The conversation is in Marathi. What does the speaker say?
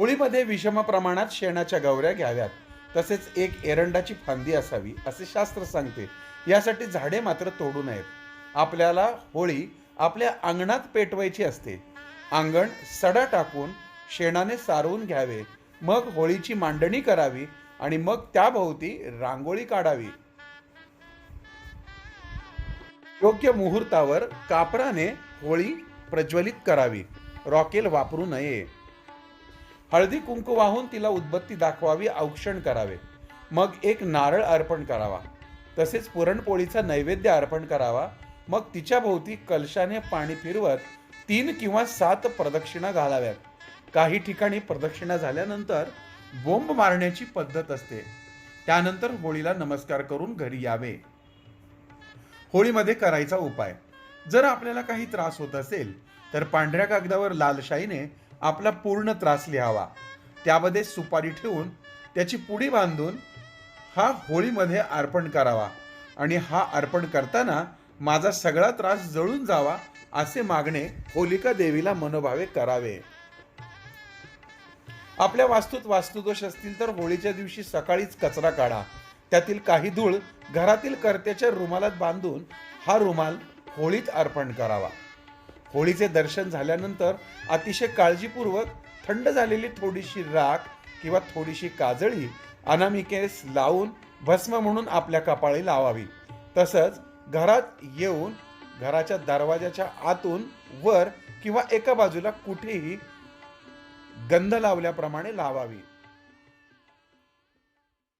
होळीमध्ये विषम प्रमाणात शेणाच्या गवऱ्या घ्याव्यात. तसेच एक एरंडाची फांदी असावी असे शास्त्र सांगते. यासाठी झाडे मात्र तोडू नयेत. आपल्याला होळी आपल्या अंगणात पेटवायची असते. अंगण सडा टाकून शेणाने सारवून घ्यावे. मग होळीची मांडणी करावी आणि मग त्याभोवती रांगोळी काढावी. योग्य मुहूर्तावर कापराने होळी प्रज्वलित करावी. रॉकेल वापरू नये. हळदी कुंकू वाहून तिला उदबत्ती दाखवावी औक्षण करावे. मग एक नारळ अर्पण करावा. तसेच पुरणपोळीचा नैवेद्य अर्पण करावा. मग तिच्या भोवती कलशाने पाणी फिरवत तीन किंवा सात प्रदक्षिणा घालाव्यात. काही ठिकाणी प्रदक्षिणा झाल्यानंतर बोंब मारण्याची पद्धत असते. त्यानंतर होळीला नमस्कार करून घरी यावे. होळीमध्ये करायचा उपाय. जर आपल्याला काही त्रास होत असेल तर पांढऱ्या कागदावर लालशाहीने आपला पूर्ण त्रास लिहावा. त्यामध्ये सुपारी ठेवून त्याची पुडी बांधून हा होळीमध्ये अर्पण करावा. आणि हा अर्पण करताना माझा सगळा त्रास जळून जावा असे मागणे होलिका देवीला मनोभावे करावे. आपल्या वास्तूत वास्तुदोष असतील तर होळीच्या दिवशी सकाळीच कचरा काढा. त्यातील काही धूळ घरातील कर्त्याच्या रुमालात बांधून हा रुमाल होळीत अर्पण करावा. होळीचे दर्शन झाल्यानंतर अतिशय काळजीपूर्वक थंड झालेली थोडीशी राख किंवा थोडीशी काजळी अनामिकेस लावून भस्म म्हणून आपल्या कपाळी लावावी. तसंच घरात येऊन घराच्या दरवाजाच्या आतून वर किंवा एका बाजूला कुठेही गंध लावल्याप्रमाणे लावावी.